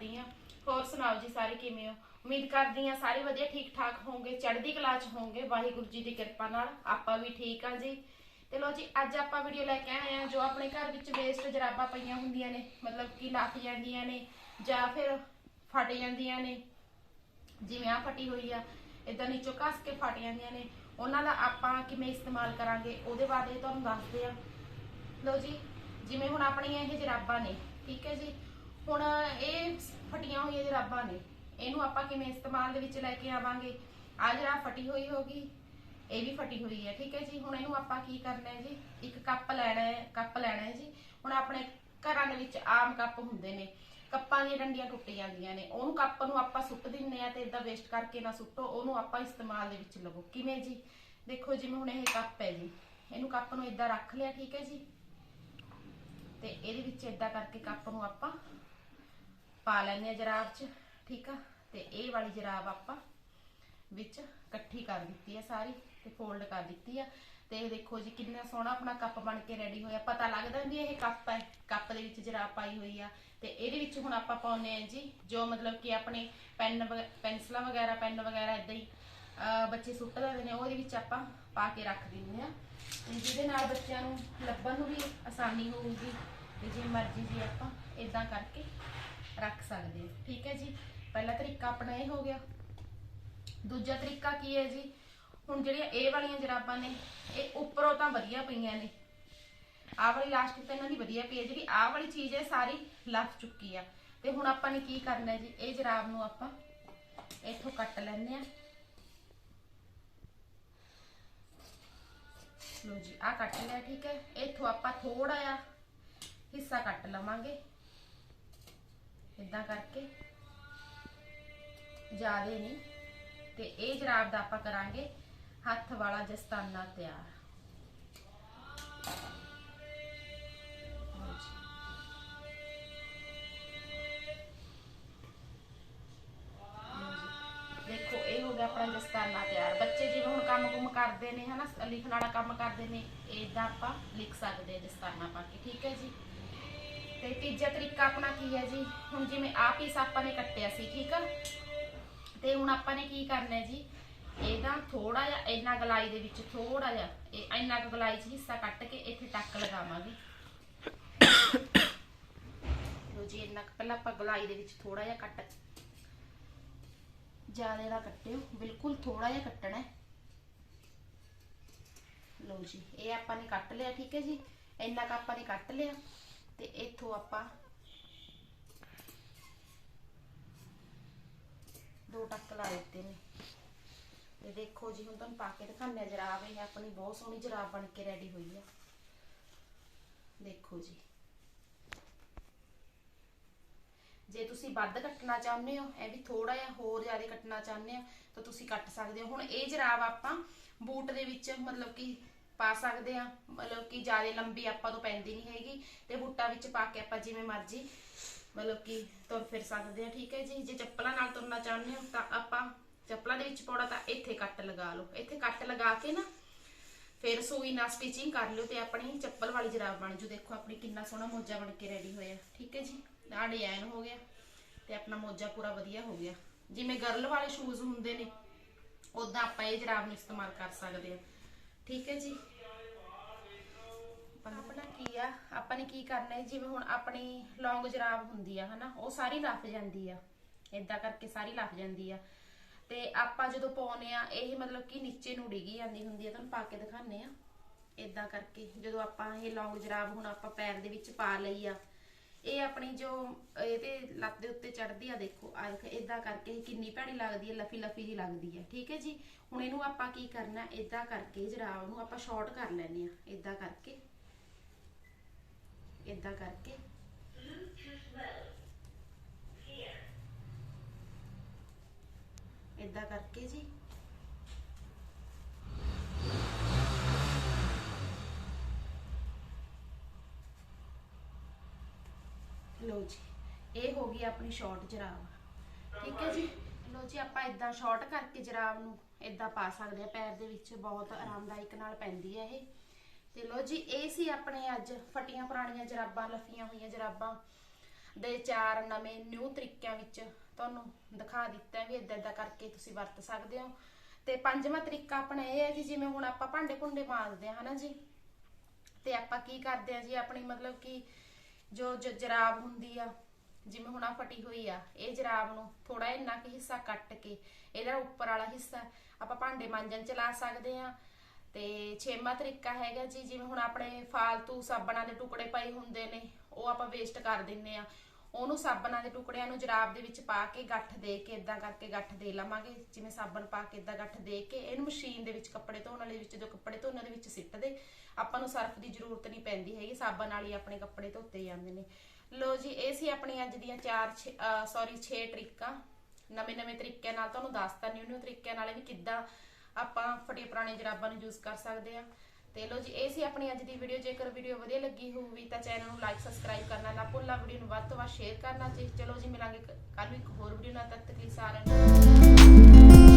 ਹੋਈ ਆ ਹੋਰ ਸੁਣਾਓ ਜੀ ਸਾਰੇ ਕਿਵੇਂ ਹੋ? ਉਮੀਦ ਕਰਦੀ ਆ ਸਾਰੇ ਵਧੀਆ ਠੀਕ ਠਾਕ ਹੋਵੋਗੇ ਚੜ੍ਹਦੀ ਕਲਾ 'ਚ ਹੋਵੋਗੇ ਵਾਹਿਗੁਰੂ ਜੀ ਦੀ ਕਿਰਪਾ ਨਾਲ ਆਪਾਂ ਵੀ ਠੀਕ ਆ ਜੀ। ਤੇ ਲੋ ਜੀ, ਅੱਜ ਆਪਾਂ ਵੀਡੀਓ ਲੈ ਕੇ ਆਏ ਆ ਜੋ ਆਪਣੇ ਘਰ ਵਿੱਚ ਵੇਸਟ ਜਰਾਬਾਂ ਪਈਆਂ ਹੁੰਦੀਆਂ ਨੇ, ਮਤਲਬ ਕਿ ਲੱਥ ਜਾਂਦੀਆਂ ਨੇ ਜਾਂ ਫਿਰ ਫਟ ਜਾਂਦੀਆਂ ਨੇ। ਜਿਵੇਂ ਆ ਫਟੀ ਹੋਈ ਆ ਇਦਾਂ ਨੀਚੋਂ ਕੱਸ ਕੇ ਫਟ ਜਾਂਦੀਆਂ ਨੇ। ਉਹਨਾਂ ਦਾ ਆਪਾਂ ਕਿਵੇਂ ਇਸਤੇਮਾਲ ਕਰਾਂਗੇ, ਉਹਦੇ ਬਾਰੇ ਤੁਹਾਨੂੰ ਦੱਸਦੇ ਆ ਲੋ ਜੀ, ਜਿਵੇਂ ਹੁਣ ਆਪਣੀਆਂ ਇਹ ਜਰਾਬਾਂ ਨੇ ਠੀਕ ਹੈ ਜੀ। ਹੁਣ ਇਹ ਫਟੀਆਂ ਹੋਈਆਂ ਜਰਾਬਾਂ ਨੇ। ਇਹਨੂੰ ਆਪਾਂ ਕਿਵੇਂ ਇਸਤੇਮਾਲ ਦੇ ਵਿੱਚ ਲੈ ਕੇ ਆਵਾਂਗੇ? ਆ ਜਰਾਬ ਫਟੀ ਹੋਈ ਹੋਗੀ ਇਹ ਵੀ ਫਟੀ ਹੋਈ ਹੈ, ਠੀਕ ਹੈ ਜੀ। ਹੁਣ ਇਹਨੂੰ ਆਪਾਂ ਕੀ ਕਰਨਾ ਹੈ ਜੀ? ਇੱਕ ਕੱਪ ਲੈਣਾ ਹੈ, ਕੱਪ ਲੈਣਾ ਹੈ ਜੀ। ਹੁਣ ਆਪਣੇ ਘਰਾਂ ਦੇ ਵਿੱਚ ਆਮ ਕੱਪ ਹੁੰਦੇ ਨੇ। ਕੱਪਾਂ ਦੀਆਂ ਡੰਡੀਆਂ ਟੁੱਟ ਜਾਂਦੀਆਂ ਨੇ। ਉਹਨੂੰ ਕੱਪ ਨੂੰ ਆਪਾਂ ਸੁੱਟ ਦਿੰਨੇ ਆ ਤੇ ਇਦਾਂ ਵੇਸਟ ਕਰਕੇ ਨਾ ਸੁੱਟੋ। ਉਹਨੂੰ ਆਪਾਂ ਇਸਤੇਮਾਲ ਦੇ ਵਿੱਚ ਲਵੋ। ਕਿਵੇਂ ਜੀ? ਦੇਖੋ ਜਿਵੇਂ ਹੁਣ ਇਹ ਕੱਪ ਹੈ ਜੀ। ਇਹਨੂੰ ਕੱਪ ਨੂੰ ਇਦਾਂ ਰੱਖ ਲਿਆ, ਠੀਕ ਹੈ ਜੀ। ਤੇ ਇਹਦੇ ਵਿੱਚ ਇਦਾਂ ਕਰਕੇ ਕੱਪ ਨੂੰ ਆਪਾਂ ਪਾ ਲੈਂਦੇ ਆ ਜਰਾਬ 'ਚ, ਠੀਕ ਆ? ਤੇ ਇਹ ਵਾਲੀ ਜਰਾਬ ਆਪਾਂ ਵਿੱਚ ਇਕੱਠੀ ਕਰ ਦਿੱਤੀ ਆ ਸਾਰੀ ਤੇ ਫੋਲਡ ਕਰ ਦਿੱਤੀ ਆ। ਤੇ ਇਹ ਦੇਖੋ ਜੀ ਕਿੰਨਾ ਸੋਹਣਾ ਆਪਣਾ ਕੱਪ ਬਣ ਕੇ ਰੈਡੀ ਹੋਇਆ। ਪਤਾ ਲੱਗਦਾ ਵੀ ਇਹ ਕੱਪ ਹੈ, ਕੱਪ ਦੇ ਵਿੱਚ ਜਰਾਬ ਪਾਈ ਹੋਈ ਆ। ਤੇ ਇਹਦੇ ਵਿੱਚ ਹੁਣ ਆਪਾਂ ਪਾਉਨੇ ਆ ਜੀ ਜੋ ਮਤਲਬ ਕਿ ਆਪਣੇ ਪੈਨ ਪੈਨਸਲਾਂ ਵਗੈਰਾ, ਪੈਨ ਵਗੈਰਾ ਇਦਾਂ ਹੀ ਬੱਚੇ ਸੁੱਟ ਦਿੰਦੇ ਨੇ, ਉਹਦੇ ਵਿੱਚ ਆਪਾਂ ਪਾ ਕੇ ਰੱਖ ਦਿੰਦੇ ਆ ਤੇ ਜਿਹਦੇ ਨਾਲ ਬੱਚਿਆਂ ਨੂੰ ਲੱਭਣ ਨੂੰ ਵੀ ਆਸਾਨੀ ਹੋਊਗੀ ਤੇ ਜੇ ਮਰਜ਼ੀ ਜੀ ਆਪਾਂ ਇਦਾਂ ਕਰਕੇ ਰੱਖ ਸਕਦੇ ਹਾਂ। ਠੀਕ ਹੈ ਜੀ? ਪਹਿਲਾ ਤਰੀਕਾ ਆਪਣਾ ਇਹ ਹੋ ਗਿਆ। ਦੂਜਾ ਤਰੀਕਾ ਕੀ ਹੈ ਜੀ? ਹੁਣ ਜਿਹੜੀਆਂ ਇਹ ਵਾਲੀਆਂ ਜਰਾਬਾਂ ਨੇ, ਇਹ ਉੱਪਰੋਂ ਤਾਂ ਵਧੀਆ ਪਈਆਂ ਨੇ। ਆਹ ਵਾਲੀ ਲਾਸਟਿਕ ਤਾਂ ਇਹਨਾਂ ਦੀ ਵਧੀਆ ਪਈ ਹੈ, ਜਿਹੜੀ ਆਹ ਵਾਲੀ ਚੀਜ਼ ਹੈ ਸਾਰੀ ਲੱਥ ਚੁੱਕੀ ਆ। ਤੇ ਹੁਣ ਆਪਾਂ ਨੇ ਕੀ ਕਰਨਾ ਜੀ? ਇਹ ਜਰਾਬ ਨੂੰ ਆਪਾਂ ਇੱਥੋਂ ਕੱਟ ਲੈਣੇ ਆ ਲੋ ਜੀ ਆ ਕੱਟ ਲਿਆ, ਠੀਕ ਹੈ? ਇੱਥੋਂ ਆਪਾਂ ਥੋੜਾ ਜਿਹਾ ਹਿੱਸਾ ਕੱਟ ਲਵਾਂਗੇ। ਇਦਾਂ ਕਰਕੇ। ਜ਼ਿਆਦੇ ਨਹੀਂ। ਤੇ ਇਹ ਜਰਾਬ ਦਾ ਆਪਾਂ ਕਰਾਂਗੇ ਹੱਥ ਵਾਲਾ ਜਸਤਾਨਾ ਤਿਆਰ। ਦੇਖੋ, ਇਹ ਹੋ ਗਿਆ ਆਪਣਾ ਦਸਤਾਨਾ ਤਿਆਰ। ਬੱਚੇ ਜਿਵੇਂ ਕੰਮ ਕੁਮ ਕਰਦੇ ਨੇ, ਹਨਾ? ਲਿਖਣ ਵਾਲਾ ਕੰਮ ਕਰਦੇ ਨੇ ਇਦਾਂ ਆਪਾਂ ਲਿਖ ਸਕਦੇ ਹਾਂ ਜਸਤਾਨਾ ਪਾ ਕੇ, ਠੀਕ ਹੈ ਜੀ? ਤੇ ਤੀਜਾ ਤਰੀਕਾ ਆਪਣਾ ਕੀ ਹੈ ਜੀ? ਹੁਣ ਜਿਵੇਂ ਆਹ ਪੀਸ ਆਪਾਂ ਨੇ ਕੱਟਿਆ ਸੀ, ਠੀਕ ਆ? ਤੇ ਹੁਣ ਆਪਾਂ ਨੇ ਕੀ ਕਰਨਾ ਜੀ? ਇਹਦਾ ਥੋੜਾ ਜਿਹਾ, ਇੰਨਾ ਗਲਾਈ ਦੇ ਵਿੱਚ ਥੋੜਾ ਜਿਹਾ, ਇਹ ਇੰਨਾ ਕੁ ਗਲਾਈ 'ਚ ਹਿੱਸਾ ਕੱਟ ਕੇ ਇੱਥੇ ਟੱਕ ਲਗਾਵਾਂਗੇ। ਲੋ ਜੀ, ਇੰਨਾ ਪਹਿਲਾਂ ਆਪਾਂ ਗਲਾਈ ਦੇ ਵਿੱਚ ਥੋੜਾ ਜਿਹਾ ਕੱਟ, ਜ਼ਿਆਦਾ ਨਾ ਕੱਟਿਓ, ਬਿਲਕੁਲ ਥੋੜਾ ਜਿਹਾ ਕੱਟਣਾ ਹੈ। ਲਓ ਜੀ, ਇਹ ਆਪਾਂ ਨੇ ਕੱਟ ਲਿਆ, ਠੀਕ ਹੈ ਜੀ? ਇੰਨਾ ਕੁ ਆਪਾਂ ਨੇ ਕੱਟ ਲਿਆ, ਤੇ ਇੱਥੋਂ ਆਪਾਂ ਦੋ ਟੱਕ ਲਾ ਦਿੱਤੇ ਨੇ। ਤੇ ਦੇਖੋ ਜੀ, ਹੁਣ ਤੁਹਾਨੂੰ ਪਾ ਕੇ ਦਿਖਾਉਂਦੇ ਆ ਜਰਾਬ ਇਹ ਆਪਣੀ ਬਹੁਤ ਸੋਹਣੀ ਜਰਾਬ ਬਣ ਕੇ ਰੈਡੀ ਹੋਈ ਆ। ਦੇਖੋ ਜੀ। ਜੇ ਤੁਸੀਂ ਵੱਧ ਕੱਟਣਾ ਚਾਹੁੰਦੇ ਹੋ, ਇਹ ਵੀ ਥੋੜਾ ਜਿਹਾ ਹੋਰ ਜ਼ਿਆਦਾ ਕੱਟਣਾ ਚਾਹੁੰਦੇ ਹੋ, ਤਾਂ ਤੁਸੀਂ ਕੱਟ ਸਕਦੇ ਹੋ। ਹੁਣ ਇਹ ਜਰਾਬ ਆਪਾਂ ਬੂਟ ਦੇ ਵਿੱਚ ਮਤਲਬ ਕਿ ਪਾ ਸਕਦੇ ਆ ਮਤਲਬ ਕਿ ਜ਼ਿਆਦਾ ਲੰਬੀ ਆਪਾਂ ਤੋਂ ਪੈਂਦੀ ਨਹੀਂ ਹੈਗੀ ਤੇ ਬੂਟਾਂ ਵਿੱਚ ਪਾ ਕੇ ਆਪਾਂ ਜਿਵੇਂ ਮਰਜ਼ੀ ਮਤਲਬ ਕਿ ਤੁਰ ਫਿਰ ਸਕਦੇ ਆ ਠੀਕ ਹੈ ਜੀ? ਜੇ ਚੱਪਲਾਂ ਨਾਲ ਤੁਰਨਾ ਚਾਹੁੰਦੇ ਹੋ ਤਾਂ ਆਪਾਂ ਚੱਪਲਾਂ ਦੇ ਵਿੱਚ ਪੌੜਾ ਤਾਂ ਇੱਥੇ ਕੱਟ ਲਗਾ ਲਓ। ਇੱਥੇ ਕੱਟ ਲਗਾ ਕੇ ਨਾ ਫਿਰ ਸੂਈ ਨਾਲ ਸਟਿਚਿੰਗ ਕਰ ਲਿਓ ਤੇ ਆਪਣੀ ਚੱਪਲ ਵਾਲੀ ਜਰਾਬ ਬਣ ਜੂ। ਦੇਖੋ ਆਪਣੀ ਕਿੰਨਾ ਸੋਹਣਾ ਮੋਜਾ ਬਣ ਕੇ ਰੈਡੀ ਹੋਇਆ। ਠੀਕ ਹੈ ਜੀ? ਆਹ ਡਿਜ਼ਾਈਨ ਹੋ ਗਿਆ ਤੇ ਆਪਣਾ ਮੋਜਾ ਪੂਰਾ ਵਧੀਆ ਹੋ ਗਿਆ। ਜਿਵੇਂ ਗਰਲ ਵਾਲੇ ਸ਼ੂਜ਼ ਹੁੰਦੇ ਨੇ ਉਦਾਂ ਆਪਾਂ ਇਹ ਜਰਾਬ ਨੂੰ ਇਸਤੇਮਾਲ ਕਰ ਸਕਦੇ ਆ ਠੀਕ ਹੈ ਜੀ? ਆਪਣਾ ਕੀ ਆ? ਆਪਾਂ ਨੇ ਕੀ ਕਰਨਾ ਹੈ? ਜਿਵੇਂ ਹੁਣ ਆਪਣੀ ਲੌਂਗ ਜਰਾਬ ਹੁੰਦੀ ਆ, ਹਨਾ, ਉਹ ਸਾਰੀ ਲੱਫ ਜਾਂਦੀ ਆ। ਇਦਾਂ ਕਰਕੇ ਸਾਰੀ ਲੱਫ ਜਾਂਦੀ ਆ। ਤੇ ਆਪਾਂ ਜਦੋਂ ਪਾਉਨੇ ਆ, ਇਹ ਮਤਲਬ ਕਿ ਨੀਚੇ ਨੂੰ ਡਿੱਗੀ ਜਾਂਦੀ ਹੁੰਦੀ ਆ। ਤੁਹਾਨੂੰ ਪਾ ਕੇ ਦਿਖਾਣੇ ਆ। ਇਦਾਂ ਕਰਕੇ ਜਦੋਂ ਆਪਾਂ ਇਹ ਲੌਂਗ ਜਰਾਬ ਹੁਣ ਆਪਾਂ ਪੈਰ ਦੇ ਵਿੱਚ ਪਾ ਲਈ ਆ ਇਹ ਆਪਣੀ ਜੋ, ਇਹਦੇ ਲੱਤ ਦੇ ਉੱਤੇ ਚੜਦੀ ਆ ਦੇਖੋ ਆ ਇਦਾਂ ਕਰਕੇ ਕਿੰਨੀ ਭੈੜੀ ਲੱਗਦੀ ਹੈ, ਲਫੀ ਲਫੀ ਜੀ ਲੱਗਦੀ ਹੈ, ਠੀਕ ਹੈ ਜੀ? ਹੁਣ ਇਹਨੂੰ ਆਪਾਂ ਕੀ ਕਰਨਾ ਇਦਾਂ ਕਰਕੇ ਜਰਾਬ ਨੂੰ ਆਪਾਂ ਸ਼ਾਰਟ ਕਰ ਲੈਣੇ ਆ ਇਦਾਂ ਕਰਕੇ ਇਦਾਂ ਕਰਕੇ। ਇਦਾਂ ਕਰਕੇ ਜੀ। ਇਹ ਹੋ ਗਈ ਆਪਣੀ ਸ਼ਾਰਟ ਜਰਾਬ ਠੀਕ ਹੈ ਜੀ? ਲੋ ਜੀ, ਆਪਾਂ ਇਦਾਂ ਸ਼ਾਰਟ ਕਰਕੇ ਜਰਾਬ ਨੂੰ ਇਦਾਂ ਪਾ ਸਕਦੇ ਆ ਪੈਰ ਦੇ ਵਿੱਚ ਬਹੁਤ ਆਰਾਮਦਾਇਕ ਨਾਲ ਪੈਂਦੀ ਹੈ ਇਹ। ਤੇ ਲੋ ਜੀ, ਇਹ ਸੀ ਆਪਣੇ ਅੱਜ ਫਟੀਆਂ ਪੁਰਾਣੀਆਂ ਜਰਾਬਾਂ, ਲਫੀਆਂ ਹੋਈਆਂ ਜਰਾਬਾਂ ਦੇ ਚਾਰ ਨਵੇਂ ਨਿਊ ਤਰੀਕਿਆਂ ਵਿੱਚ ਤੁਹਾਨੂੰ ਦਿਖਾ ਦਿੱਤਾ ਵੀ ਇਦਾਂ ਇਦਾਂ ਕਰਕੇ ਤੁਸੀਂ ਵਰਤ ਸਕਦੇ ਹੋ। ਤੇ ਪੰਜਵਾਂ ਤਰੀਕਾ ਆਪਣਾ ਇਹ ਹੈ ਜੀ ਜਿਵੇਂ ਹੁਣ ਆਪਾਂ ਭਾਂਡੇ ਭੁੰਡੇ ਮਾਂਜਦੇ ਆ ਹਨਾ ਜੀ? ਤੇ ਆਪਾਂ ਕੀ ਕਰਦੇ ਆ ਜੀ, ਆਪਣੀ ਮਤਲਬ ਕਿ ਜੋ ਜਰਾਬ ਹੁੰਦੀ ਆ ਜਿਵੇਂ ਹੁਣ ਆ ਫਟੀ ਹੋਈ ਆ, ਇਹ ਜਰਾਬ ਨੂੰ ਥੋੜਾ ਇੰਨਾ ਕਿ ਹਿੱਸਾ ਕੱਟ ਕੇ ਇਹਦਾ ਉੱਪਰ ਵਾਲਾ ਹਿੱਸਾ ਆਪਾਂ ਭਾਂਡੇ ਮਾਂਜਣ ਚ ਲਾ ਸਕਦੇ ਆ ਤੇ ਛੇਵਾਂ ਤਰੀਕਾ ਹੈਗਾ ਜੀ, ਜਿਵੇਂ ਹੁਣ ਆਪਣੇ ਫਾਲਤੂ ਸਾਬਣਾਂ ਦੇ ਟੁਕੜੇ ਪਏ ਹੁੰਦੇ ਨੇ, ਉਹ ਆਪਾਂ ਵੇਸਟ ਕਰ ਦਿੰਨੇ ਆ। ਉਹਨੂੰ ਸਾਬਣਾਂ ਦੇ ਟੁਕੜਿਆਂ ਨੂੰ ਜਰਾਬ ਦੇ ਵਿੱਚ ਪਾ ਕੇ ਗੱਠ ਦੇ ਕੇ ਇਦਾਂ ਕਰਕੇ ਗੱਠ ਦੇ ਲਵਾਂਗੇ। ਜਿਵੇਂ ਸਾਬਣ ਪਾ ਕੇ ਇਦਾਂ ਗੱਠ ਦੇ ਕੇ ਇਹਨੂੰ ਮਸ਼ੀਨ ਦੇ ਵਿੱਚ ਕੱਪੜੇ ਧੋਣ ਵਾਲੇ ਵਿੱਚ, ਜੋ ਕੱਪੜੇ ਧੋਣ ਦੇ ਵਿੱਚ ਸਿੱਟ ਦੇ ਆਪਾਂ ਨੂੰ ਸਰਫ ਦੀ ਜ਼ਰੂਰਤ ਨਹੀਂ ਪੈਂਦੀ ਹੈਗੀ, ਸਾਬਣ ਨਾਲ ਹੀ ਆਪਣੇ ਕੱਪੜੇ ਧੋਤੇ ਜਾਂਦੇ ਨੇ। ਲੋ ਜੀ, ਇਹ ਸੀ ਆਪਣੀ ਅੱਜ ਦੀਆਂ ਚਾਰ ਸੌਰੀ 6 ਟ੍ਰਿਕਾਂ ਨਵੇਂ ਨਵੇਂ ਤਰੀਕਿਆਂ ਨਾਲ ਤੁਹਾਨੂੰ ਦੱਸਤਾ, ਨਿਊ ਨਿਊ ਤਰੀਕਿਆਂ ਨਾਲ ਵੀ ਕਿੱਦਾਂ ਆਪਾਂ ਫਟੀਆਂ ਪੁਰਾਣੀਆਂ ਜਰਾਬਾਂ ਨੂੰ ਯੂਜ਼ ਕਰ ਸਕਦੇ ਆ। ਤੇ ਲੋ ਜੀ, ਇਹ ਸੀ ਆਪਣੀ ਅੱਜ ਦੀ ਵੀਡੀਓ ਜੇਕਰ ਵੀਡੀਓ ਵਧੀਆ ਲੱਗੀ ਹੋਊਗੀ ਤਾਂ ਚੈਨਲ ਨੂੰ ਲਾਈਕ ਸਬਸਕ੍ਰਾਈਬ ਕਰਨਾ ਨਾ ਭੁੱਲਣਾ ਵੀਡੀਓ ਨੂੰ ਵੱਧ ਤੋਂ ਵੱਧ ਸ਼ੇਅਰ ਕਰਨਾ ਜੀ। ਚਲੋ ਜੀ, ਮਿਲਾਂਗੇ ਕੱਲ ਨੂੰ ਇੱਕ ਹੋਰ ਵੀਡੀਓ ਨਾਲ, ਤਦ ਤੱਕ ਲਈ ਸਾਰਿਆਂ ਨੂੰ